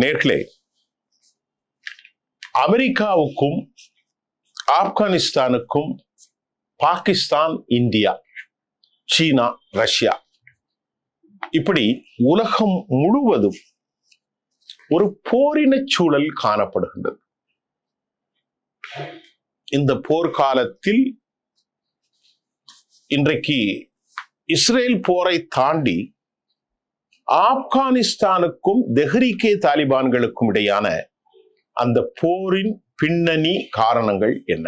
நேர்களே அமெரிக்காவுக்கும் ஆப்கானிஸ்தானுக்கும் பாகிஸ்தான் இந்தியா சீனா ரஷ்யா. இப்படி உலகம் முழுவதும் ஒரு போரின சூழல் காணப்படுகின்றது. இந்த போர்க்காலத்தில் இன்றைக்கு இஸ்ரேல் போரை தாண்டி ஆப்கானிஸ்தானுக்கும் தெஹ்ரிகே தாலிபான்களுக்கும் இடையான அந்த போரின் பின்னணி காரணங்கள் என்ன?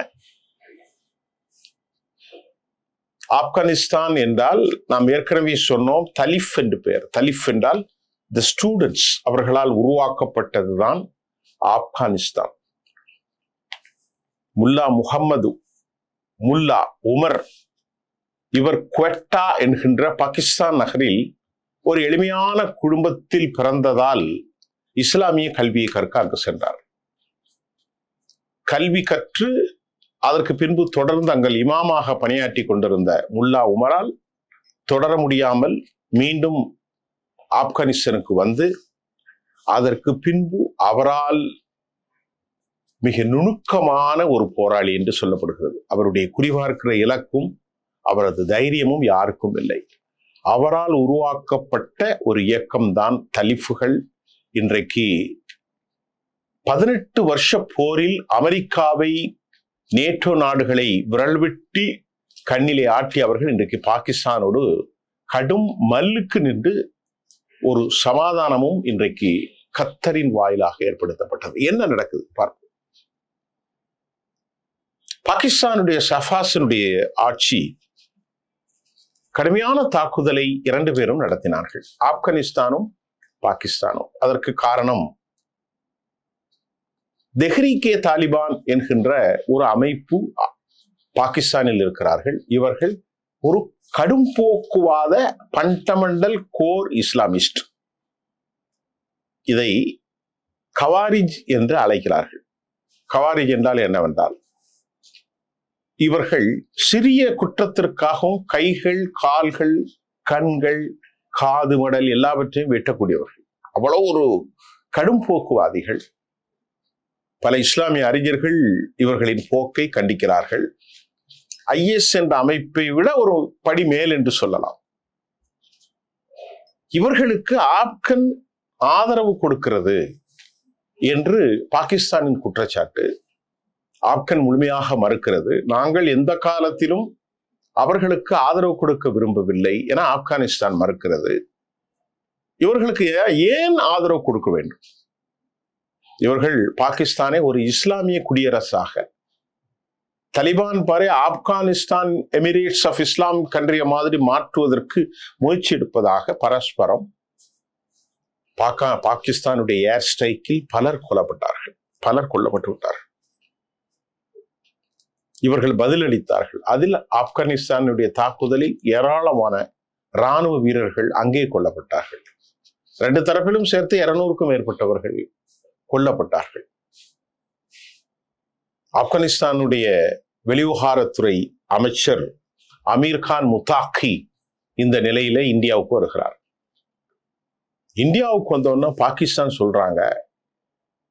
ஆப்கானிஸ்தான் என்றால் நாம் ஏற்கனவே சொன்னோம் தலிஃப் என்று பெயர். தலிஃப் என்றால் த ஸ்டூடெண்ட்ஸ் அவர்களால் உருவாக்கப்பட்டதுதான் ஆப்கானிஸ்தான். முல்லா முகம்மது முல்லா உமர் இவர் குவெட்டா என்கின்ற பாகிஸ்தான் நகரில் ஒரு எளிமையான குடும்பத்தில் பிறந்ததால் இஸ்லாமிய கல்வியை கற்க அங்கு சென்றார். கல்வி கற்று அதற்கு பின்பு தொடர்ந்து அங்கள் இமாமாக பணியாற்றி கொண்டிருந்த முல்லா உமரால் தொடர முடியாமல் மீண்டும் ஆப்கானிஸ்தானுக்கு வந்து அதற்கு பின்பு அவரால் மிக நுணுக்கமான ஒரு போராளி என்று சொல்லப்படுகிறது. அவருடைய குறிபார்க்கிற இலக்கும் அவரது தைரியமும் யாருக்கும் இல்லை. அவரால் உருவாக்கப்பட்ட ஒரு இயக்கம்தான் தலிஃபுகள். இன்றைக்கு பதினெட்டு வருஷ போரில் அமெரிக்காவை நேட்டோ நாடுகளை விரல் விட்டி கண்ணிலே ஆட்டி அவர்கள் இன்றைக்கு பாகிஸ்தானோடு கடும் மல்லுக்கு நின்று ஒரு சமாதானமும் இன்றைக்கு கத்தரின் வாயிலாக ஏற்படுத்தப்பட்டது. என்ன நடக்குது பார்ப்போம். பாகிஸ்தானுடைய சஃபாஸினுடைய ஆட்சி கடுமையான தாக்குதலை இரண்டு பேரும் நடத்தினார்கள். ஆப்கானிஸ்தானும் பாகிஸ்தானும். அதற்கு காரணம் தெஹ்ரிகே தாலிபான் என்கின்ற ஒரு அமைப்பு பாகிஸ்தானில் இருக்கிறார்கள். இவர்கள் ஒரு கடும் போக்குவாத பண்டமண்டல் கோர் இஸ்லாமிஸ்ட். இதை கவாரிஜ் என்று அழைக்கிறார்கள். கவாரிஜ் என்றால் என்னவென்றால் இவர்கள் சிறிய குற்றத்திற்காகவும் கைகள் கால்கள் கண்கள் காது மடல் எல்லாவற்றையும் வெட்டக்கூடியவர்கள். அவ்வளவு ஒரு கடும் போக்குவாதிகள். பல இஸ்லாமிய அறிஞர்கள் இவர்களின் போக்கை கண்டிக்கிறார்கள். ஐஎஸ் என்ற அமைப்பை விட ஒரு படி மேல் என்று சொல்லலாம். இவர்களுக்கு ஆப்கன் ஆதரவு கொடுக்கிறது என்று பாகிஸ்தானின் குற்றச்சாட்டு. ஆப்கன் முழுமையாக மறுக்கிறது. நாங்கள் எந்த காலத்திலும் அவர்களுக்கு ஆதரவு கொடுக்க விரும்பவில்லை என ஆப்கானிஸ்தான் மறுக்கிறது. இவர்களுக்கு ஏன் ஆதரவு கொடுக்க வேண்டும்? இவர்கள் பாகிஸ்தானை ஒரு இஸ்லாமிய குடியரசாக தலிபான் பாரு ஆப்கானிஸ்தான் எமிரேட்ஸ் ஆஃப் இஸ்லாம் கன்றிய மாதிரி மாற்றுவதற்கு முயற்சி எடுப்பதாக பரஸ்பரம் பாக்கா பாகிஸ்தானுடைய ஏர் ஸ்ட்ரைக்கில் பலர் கொல்லப்பட்டார்கள் பலர் கொல்லப்பட்டு விட்டார்கள். இவர்கள் பதிலளித்தார்கள். அதில் ஆப்கானிஸ்தானுடைய தாக்குதலில் ஏராளமான இராணுவ வீரர்கள் அங்கே கொல்லப்பட்டார்கள். ரெண்டு தரப்பிலும் சேர்த்து இருநூறுக்கும் மேற்பட்டவர்கள் கொல்லப்பட்டார்கள். ஆப்கானிஸ்தானுடைய வெளிவிவகாரத்துறை அமைச்சர் அமீர்கான் முத்தாக்கி இந்த நிலையில இந்தியாவுக்கு வருகிறார். இந்தியாவுக்கு வந்தோன்னா பாகிஸ்தான் சொல்றாங்க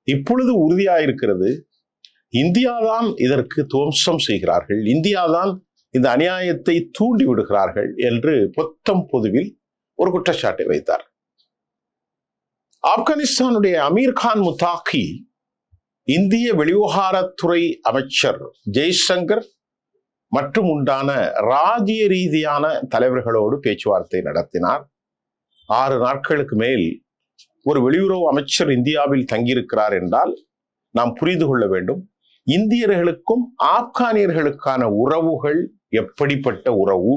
இப்பொழுது உறுதியாயிருக்கிறது இந்தியாதான் இதற்கு துவம்சம் செய்கிறார்கள். இந்தியாதான் இந்த அநியாயத்தை தூண்டி விடுகிறார்கள் என்று பொத்தம் பொதுவில் ஒரு குற்றச்சாட்டை வைத்தார். ஆப்கானிஸ்தானுடைய அமீர் கான் முத்தாக்கி இந்திய வெளிவிவகாரத்துறை அமைச்சர் ஜெய்சங்கர் மற்றும் உண்டான ராஜ்ய ரீதியான தலைவர்களோடு பேச்சுவார்த்தை நடத்தினார். ஆறு நாட்களுக்கு மேல் ஒரு வெளியுறவு அமைச்சர் இந்தியாவில் தங்கியிருக்கிறார் என்றால் நாம் புரிந்து கொள்ள வேண்டும். இந்தியர்களுக்கும் ஆப்கானியர்களுக்கான உறவுகள் எப்படிப்பட்ட உறவு?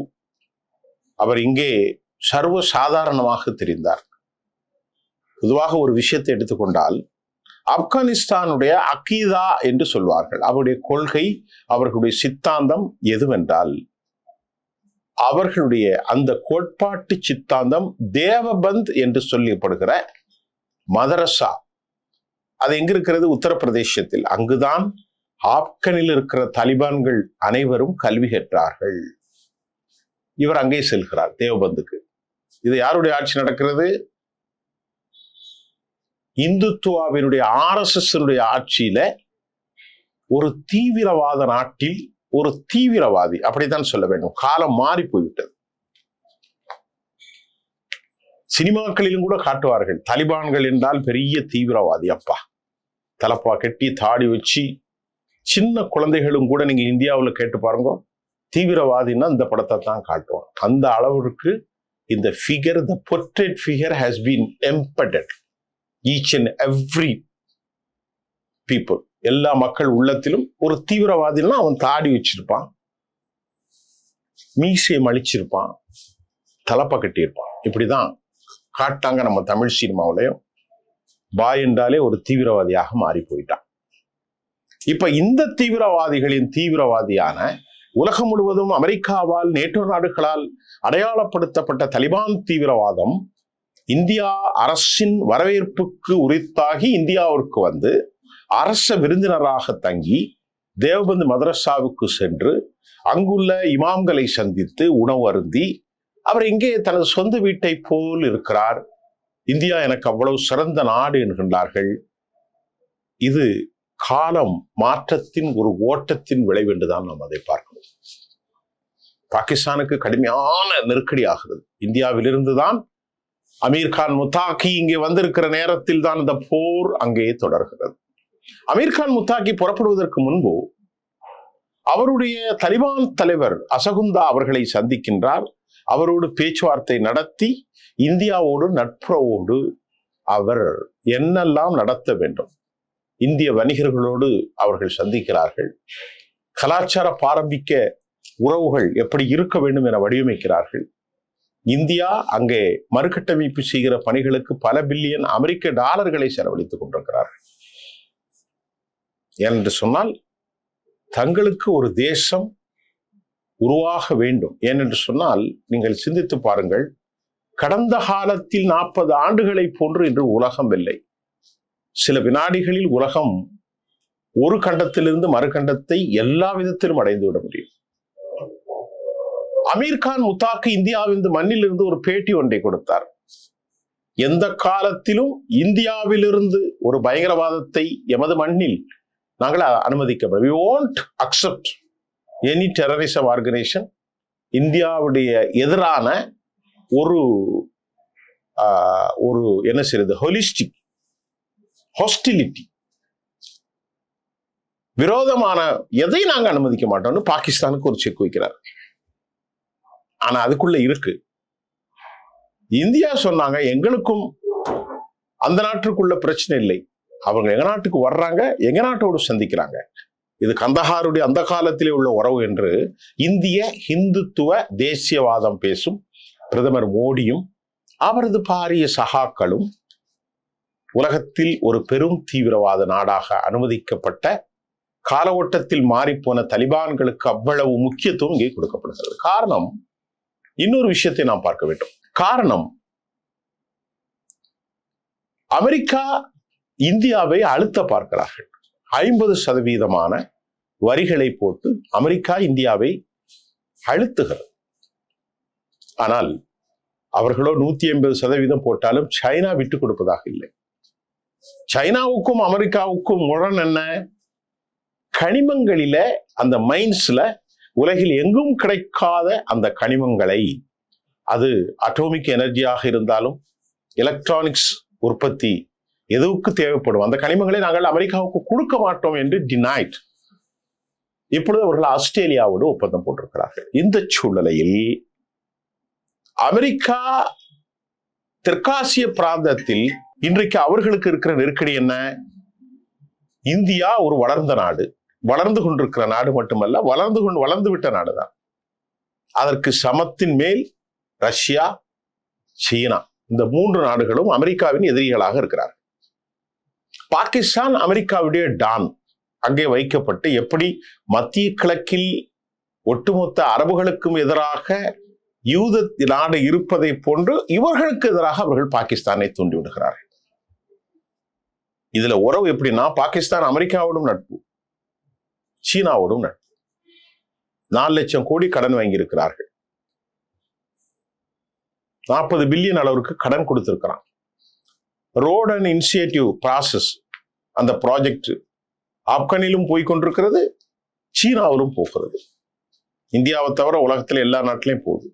அவர் இங்கே சர்வ சாதாரணமாக தெரிந்தார். பொதுவாக ஒரு விஷயத்தை எடுத்துக்கொண்டால் ஆப்கானிஸ்தானுடைய அகீதா என்று சொல்வார்கள். அவருடைய கொள்கை அவர்களுடைய சித்தாந்தம் எதுவென்றால் அவர்களுடைய அந்த கோட்பாட்டு சித்தாந்தம் தேவபந்த் என்று சொல்லப்படுகிற மதரசா அது எங்க இருக்கிறது உத்தரப்பிரதேசத்தில். அங்குதான் ஆப்கனில் இருக்கிற தலிபான்கள் அனைவரும் கல்வி கற்றார்கள். இவர் அங்கே செல்கிறார் தேவபந்துக்கு. இது யாருடைய ஆட்சி நடக்கிறது? இந்துத்துவாவினுடைய ஆர்எஸ்எஸ்னுடைய ஆட்சியில ஒரு தீவிரவாத நாட்டில் ஒரு தீவிரவாதி அப்படித்தான் சொல்ல வேண்டும். காலம் மாறி போய்விட்டது. சினிமாக்களிலும் கூட காட்டுவார்கள் தலிபான்கள் என்றால் பெரிய தீவிரவாதி அப்பா. தலப்பா கட்டி தாடி வச்சு சின்ன குழந்தைகளும் கூட நீங்க இந்தியாவில் கேட்டு பாருங்க தீவிரவாதின்னா இந்த படத்தை தான் காட்டுவான் அந்த அளவிற்கு இந்த figure the portrait figure has been embedded each and every people எல்லா மக்கள் உள்ளத்திலும் ஒரு தீவிரவாதினா அவன் தாடி வச்சிருப்பான். மீசையை அழிச்சிருப்பான் தலப்பா கட்டியிருப்பான். இப்படிதான் காட்டாங்க நம்ம தமிழ் சினிமாவிலையும். பாய் என்றாலே ஒரு தீவிரவாதியாக மாறி போயிட்டான். இப்ப இந்த தீவிரவாதிகளின் தீவிரவாதியான உலகம் முழுவதும் அமெரிக்காவால் நேட்டோ நாடுகளால் அடையாளப்படுத்தப்பட்ட தலிபான் தீவிரவாதம் இந்தியா அரசின் வரவேற்புக்கு உரித்தாகி இந்தியாவிற்கு வந்து அரச விருந்தினராக தங்கி தேவபந்து மதரசாவுக்கு சென்று அங்குள்ள இமாம்களை சந்தித்து உணவு அருந்தி அவர் இங்கே தனது சொந்த வீட்டை போல் இருக்கிறார். இந்தியா எனக்கு அவ்வளவு சிறந்த நாடு என்கின்றார்கள். இது காலம் மாற்றத்தின் ஒரு ஓட்டத்தின் விளைவு என்றுதான் நாம் அதை பார்க்கணும் பாகிஸ்தானுக்கு கடுமையான நெருக்கடி ஆகிறது. இந்தியாவிலிருந்து தான் அமீர் கான் முத்தாக்கி இங்கே வந்திருக்கிற நேரத்தில் தான் இந்த போர் அங்கே தொடர்கிறது. அமீர் கான் முத்தாக்கி புறப்படுவதற்கு முன்பு அவருடைய தலிபான் தலைவர் அசகுந்தா அவர்களை சந்திக்கின்றார். அவரோடு பேச்சுவார்த்தை நடத்தி இந்தியாவோடு நட்புறவோடு அவர் என்னெல்லாம் நடத்த வேண்டும்? இந்திய வணிகர்களோடு அவர்கள் சந்திக்கிறார்கள். கலாச்சார பாரம்பிக்க உறவுகள் எப்படி இருக்க வேண்டும் என வடிவமைக்கிறார்கள். இந்தியா அங்கே மறுகட்டமைப்பு செய்கிற பணிகளுக்கு பல பில்லியன் அமெரிக்க டாலர்களை செலவழித்துக் கொண்டிருக்கிறார்கள். ஏனென்று சொன்னால் தங்களுக்கு ஒரு தேசம் உருவாக வேண்டும். ஏனென்று சொன்னால் நீங்கள் சிந்தித்து பாருங்கள் கடந்த காலத்தில் நாற்பது ஆண்டுகளை போன்று இன்று உலகம் இல்லை. சில வினாடிகளில் உலகம் ஒரு கண்டத்திலிருந்து மறு கண்டத்தை எல்லா விதத்திலும் அடைந்து விட முடியும். அமீர்கான் முத்தாக்கு இந்தியாவிலிருந்து மண்ணிலிருந்து ஒரு பேட்டி ஒன்றை கொடுத்தார். எந்த காலத்திலும் இந்தியாவிலிருந்து ஒரு பயங்கரவாதத்தை எமது மண்ணில் நாங்கள் அனுமதிக்க we won't accept any terrorism organisation இந்தியாவுடைய எதிரான ஒரு ஒரு என்ன செய்யுது ஹொலிஸ்டிக் ஹாஸ்டிலிட்டி விரோதமான எதை நாங்க அனுமதிக்க மாட்டோம்னு பாகிஸ்தானுக்கு ஒரு செக் வைக்கிறார். ஆனா அதுக்குள்ள இருக்கு. இந்தியா சொன்னாங்க எங்களுக்கும் அந்த நாட்டுக்குள்ள பிரச்சனை இல்லை. அவங்க எங்க நாட்டுக்கு வர்றாங்க எங்க நாட்டோடு சந்திக்கிறாங்க. இது கந்தஹாருடைய அந்த காலத்திலே உள்ள உறவு என்று இந்திய இந்துத்துவ தேசியவாதம் பேசும் பிரதமர் மோடியும் அவரது பாரிய சகாக்களும் உலகத்தில் ஒரு பெரும் தீவிரவாத நாடாக அனுமதிக்கப்பட்ட கால ஓட்டத்தில் மாறிப்போன தலிபான்களுக்கு அவ்வளவு முக்கியத்துவம் இங்கே கொடுக்கப்படுகிறது. காரணம் இன்னொரு விஷயத்தை நாம் பார்க்க வேண்டும். காரணம் அமெரிக்கா இந்தியாவை அழுத்த பார்க்கிறார்கள். ஐம்பது சதவீதமான வரிகளை போட்டு அமெரிக்கா இந்தியாவை அழுத்துகிறது. ஆனால் அவர்களோ நூத்தி ஐம்பது சதவீதம் போட்டாலும் சைனா விட்டு கொடுப்பதாக இல்லை. சைனாவுக்கும் அமெரிக்காவுக்கும் முரண் என்ன? கனிமங்களில அந்த மைன்ஸ்ல உலகில் எங்கும் கிடைக்காத அந்த கனிமங்களை. அது அட்டோமிக் எனர்ஜியாக இருந்தாலும் எலக்ட்ரானிக்ஸ் உற்பத்தி எதுவுக்கு தேவைப்படும்? அந்த கனிமங்களை நாங்கள் அமெரிக்காவுக்கு கொடுக்க மாட்டோம் என்று டினாய்ட் இப்பொழுது அவர்கள் ஆஸ்திரேலியாவோடு ஒப்பந்தம் போட்டிருக்கிறார்கள். இந்த சூழ்நிலையில் அமெரிக்கா தெற்காசிய பிராந்தத்தில் இன்றைக்கு அவர்களுக்கு இருக்கிற நெருக்கடி என்ன? இந்தியா ஒரு வளர்ந்த நாடு. வளர்ந்து கொண்டிருக்கிற நாடு மட்டுமல்ல வளர்ந்து கொண்டு வளர்ந்து விட்ட நாடு தான் அதற்கு சமத்தின் மேல் ரஷ்யா சீனா இந்த மூன்று நாடுகளும் அமெரிக்காவின் எதிரிகளாக இருக்கிறார் பாகிஸ்தான் அமெரிக்காவுடைய டான் அங்கே வைக்கப்பட்டு எப்படி மத்திய கிழக்கில் ஒட்டுமொத்த அரபுகளுக்கும் எதிராக யூத நாடு இருப்பதை போன்று இவர்களுக்கு எதிராக அவர்கள் பாகிஸ்தானை தூண்டி விடுகிறார்கள். இதுல உறவு எப்படின்னா பாகிஸ்தான் அமெரிக்காவோடும் நட்பு சீனாவோடும் நட்பு. நாலு லட்சம் கோடி கடன் வாங்கியிருக்கிறார்கள். நாற்பது பில்லியன் அளவுக்கு கடன் கொடுத்திருக்கிறான். ரோட் அண்ட் இனிஷியேட்டிவ் ப்ராசஸ் அந்த ப்ராஜெக்ட் ஆப்கானிலும் போய் கொண்டிருக்கிறது சீனாவிலும் போகிறது. இந்தியாவை தவிர உலகத்துல எல்லா நாட்டிலையும் போகுது.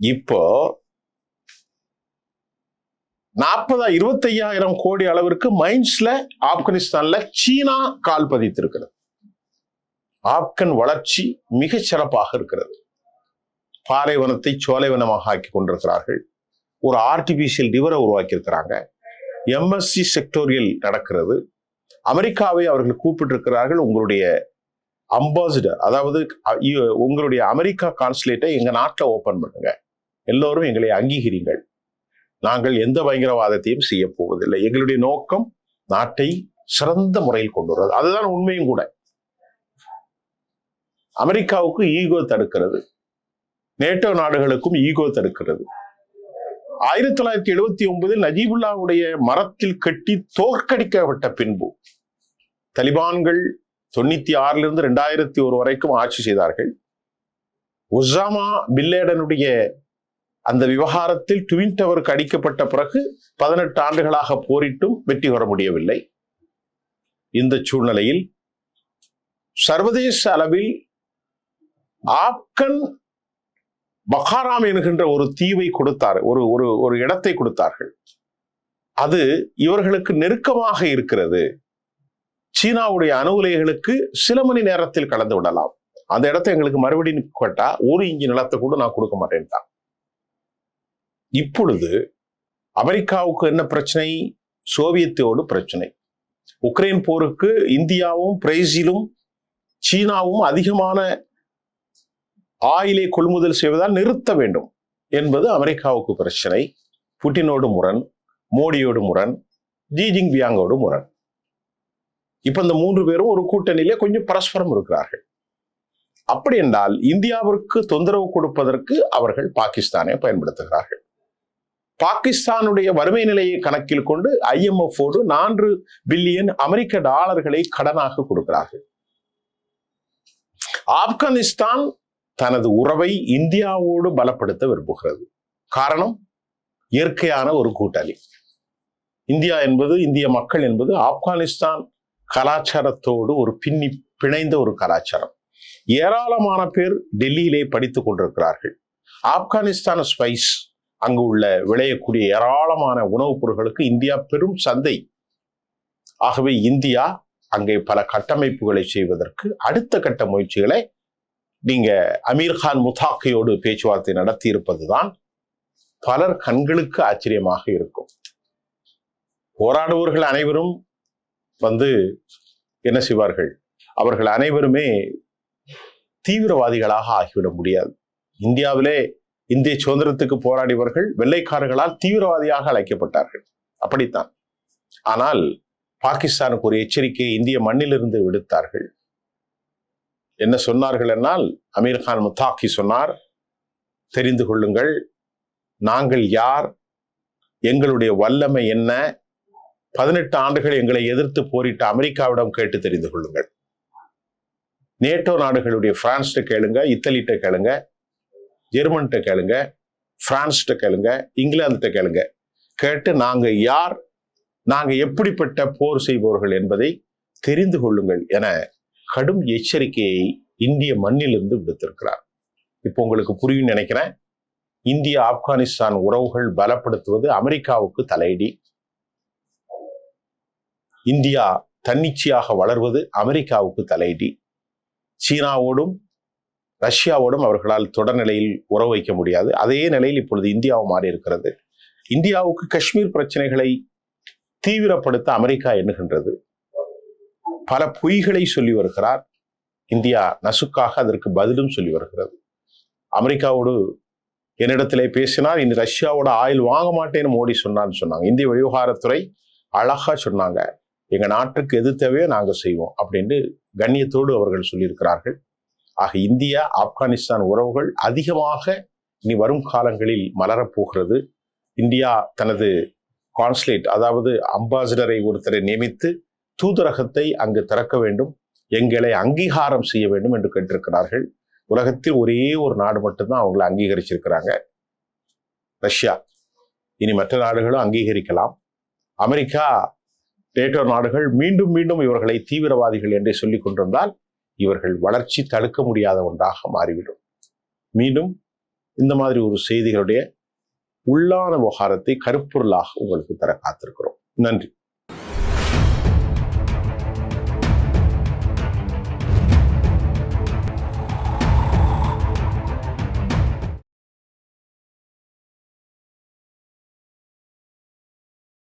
இப்போ நாற்பதா இருபத்தையாயிரம் கோடி அளவிற்கு மைன்ஸ்ல ஆப்கானிஸ்தான்ல சீனா கால் பதித்திருக்கிறது. ஆப்கன் வளர்ச்சி மிக சிறப்பாக இருக்கிறது. பாலைவனத்தை சோலைவனமாக ஆக்கி கொண்டிருக்கிறார்கள். ஒரு ஆர்டிபிஷியல் ரிவரை உருவாக்கி இருக்கிறாங்க எம்எஸ்சி செக்டோரியல் நடக்கிறது. அமெரிக்காவை அவர்கள் கூப்பிட்டிருக்கிறார்கள். உங்களுடைய அம்பாசிடர் அதாவது உங்களுடைய அமெரிக்கா கான்சுலேட்டை எங்க நாட்டில் ஓப்பன் பண்ணுங்க. எல்லோரும் எங்களை அங்கீகரிங்கள். நாங்கள் எந்த பயங்கரவாதத்தையும் செய்ய போவதில்லை. எங்களுடைய நோக்கம் நாட்டை சிறந்த முறையில் கொண்டு வருவது அதுதான் உண்மையும் கூட. அமெரிக்காவுக்கு ஈகோ தடுக்கிறது. நேட்டோ நாடுகளுக்கும் ஈகோ தடுக்கிறது. ஆயிரத்தி தொள்ளாயிரத்தி எழுபத்தி ஒன்பதில் நஜீபுல்லாவுடைய மரத்தில் கட்டி தோற்கடிக்கப்பட்ட பின்பு தலிபான்கள் தொண்ணூத்தி ஆறுல இருந்து ரெண்டாயிரத்தி ஒரு வரைக்கும் ஆட்சி செய்தார்கள். ஒசாமா பில்லேடனுடைய அந்த விவகாரத்தில் ட்வின் டவருக்கு அடிக்கப்பட்ட பிறகு பதினெட்டு ஆண்டுகளாக போரிட்டும் வெற்றி பெற முடியவில்லை. இந்த சூழ்நிலையில் சர்வதேச அளவில் ஆப்கன் பகாராம் என்கின்ற ஒரு தீவை கொடுத்தார் ஒரு ஒரு ஒரு இடத்தை கொடுத்தார்கள். அது இவர்களுக்கு நெருக்கமாக இருக்கிறது. சீனாவுடைய அணுகுலைகளுக்கு சில மணி நேரத்தில் கலந்து விடலாம். அந்த இடத்தை எங்களுக்கு மறுபடியும் கேட்டா ஒரு இஞ்சி நிலத்தை கூட நான் கொடுக்க மாட்டேன்ட்டான். இப்பொழுது அமெரிக்காவுக்கு என்ன பிரச்சனை? சோவியத்தோடு பிரச்சனை. உக்ரைன் போருக்கு இந்தியாவும் பிரேசிலும் சீனாவும் அதிகமான ஆயிலை கொள்முதல் செய்வதால் நிறுத்த வேண்டும் என்பது அமெரிக்காவுக்கு பிரச்சனை. புட்டினோடு முரண் மோடியோடு முரண் ஜிஜிங் பியாங்கோடு முரண். இப்ப இந்த மூன்று பேரும் ஒரு கூட்டணியிலே கொஞ்சம் பரஸ்பரம் இருக்கிறார்கள். அப்படி என்றால் இந்தியாவிற்கு தொந்தரவு கொடுப்பதற்கு அவர்கள் பாகிஸ்தானை பயன்படுத்துகிறார்கள். பாகிஸ்தானுடைய வறுமை நிலையை கணக்கில் கொண்டு IMF நான்கு பில்லியன் அமெரிக்க டாலர்களை கடனாக கொடுக்கிறார்கள். ஆப்கானிஸ்தான் தனது உறவை இந்தியாவோடு பலப்படுத்த விரும்புகிறது. காரணம் இயற்கையான ஒரு கூட்டாளி இந்தியா என்பது இந்திய மக்கள் என்பது ஆப்கானிஸ்தான் கலாச்சாரத்தோடு ஒரு பின்னி பிணைந்த ஒரு கலாச்சாரம். ஏராளமான பேர் டெல்லியிலே படித்துக் கொண்டிருக்கிறார்கள். ஆப்கானிஸ்தான் ஸ்பைஸ் அங்கு உள்ள விளையக்கூடிய ஏராளமான உணவுப் பொருட்களுக்கு இந்தியா பெரும் சந்தை. ஆகவே இந்தியா அங்கே பல கட்டமைப்புகளை செய்வதற்கு அடுத்த கட்ட முயற்சிகளை நீங்க அமீர்கான் முத்தாக்கையோடு பேச்சுவார்த்தை நடத்தி இருப்பதுதான் பலர் கண்களுக்கு ஆச்சரியமாக இருக்கும். போராடுபவர்கள் அனைவரும் வந்து என்ன செய்வார்கள்? அவர்கள் அனைவருமே தீவிரவாதிகளாக ஆகிவிட முடியாது. இந்தியாவிலே இந்திய சுதந்திரத்துக்கு போராடியவர்கள் வெள்ளைக்காரர்களால் தீவிரவாதியாக அழைக்கப்பட்டார்கள். அப்படித்தான். ஆனால் பாகிஸ்தானுக்கு ஒரு எச்சரிக்கையை இந்திய மண்ணிலிருந்து விடுத்தார்கள். என்ன சொன்னார்கள் என்னால் அமீர்கான் முத்தாக்கி சொன்னார் தெரிந்து கொள்ளுங்கள் நாங்கள் யார் எங்களுடைய வல்லமை என்ன பதினெட்டு ஆண்டுகள் எங்களை எதிர்த்து போரிட்ட அமெரிக்காவிடம் கேட்டு தெரிந்து கொள்ளுங்கள். நேட்டோ நாடுகளுடைய பிரான்ஸ்கிட்ட கேளுங்க இத்தலிட்ட கேளுங்க ஜெர்மன்கிட்ட கேளுங்க பிரான்ஸ்கிட்ட கேளுங்க இங்கிலாந்துகிட்ட கேளுங்க. கேட்டு நாங்க யார் நாங்க எப்படிப்பட்ட போர் செய்பவர்கள் என்பதை தெரிந்து கொள்ளுங்கள் என கடும் எச்சரிக்கையை இந்திய மண்ணிலிருந்து விடுத்திருக்கிறார். இப்போ உங்களுக்கு புரியும் நினைக்கிறேன். இந்திய ஆப்கானிஸ்தான் உறவுகள் பலப்படுத்துவது அமெரிக்காவுக்கு தலையடி. இந்தியா தன்னிச்சையாக வளர்வது அமெரிக்காவுக்கு தலையடி. சீனாவோடும் ரஷ்யாவோடும் அவர்களால் தொடர்நிலையில் உறவு வைக்க முடியாது. அதே நிலையில் இப்பொழுது இந்தியாவும் மாறி இருக்கிறது. இந்தியாவுக்கு காஷ்மீர் பிரச்சனைகளை தீவிரப்படுத்த அமெரிக்கா எண்ணுகின்றது. பல பொய்களை சொல்லி வருகிறார். இந்தியா நசுக்காக அதற்கு பதிலும் சொல்லி வருகிறது. அமெரிக்காவோடு என்னிடத்திலே பேசினார் இனி ரஷ்யாவோட ஆயில் வாங்க மாட்டேன்னு மோடி சொன்னான்னு சொன்னாங்க. இந்திய விவகாரத்துறை அழகா சொன்னாங்க. எங்க நாட்டுக்கு எது தேவையோ நாங்கள் செய்வோம் அப்படின்னு கண்ணியத்தோடு அவர்கள் சொல்லியிருக்கிறார்கள். ஆக இந்தியா ஆப்கானிஸ்தான் உறவுகள் அதிகமாக இனி வரும் காலங்களில் மலரப்போகிறது இந்தியா தனது கான்சுலேட் அதாவது அம்பாசிடரை ஒருத்தரை நியமித்து தூதரகத்தை அங்கு திறக்க வேண்டும் எங்களை அங்கீகாரம் செய்ய வேண்டும் என்று கேட்டிருக்கிறார்கள். உலகத்தில் ஒரே ஒரு நாடு மட்டும்தான் அவங்களை அங்கீகரிச்சிருக்கிறாங்க. ரஷ்யா. இனி மற்ற நாடுகளும் அங்கீகரிக்கலாம். அமெரிக்கா நேட்டோ நாடுகள் மீண்டும் மீண்டும் இவர்களை தீவிரவாதிகள் என்றே சொல்லிக் கொண்டிருந்தால் இவர்கள் வளர்ச்சி தடுக்க முடியாத ஒன்றாக மாறிவிடும். மீண்டும் இந்த மாதிரி ஒரு செய்திகளுடைய உள்ளான விவகாரத்தை கருப்பொருளாக உங்களுக்கு தர காத்திருக்கிறோம். நன்றி.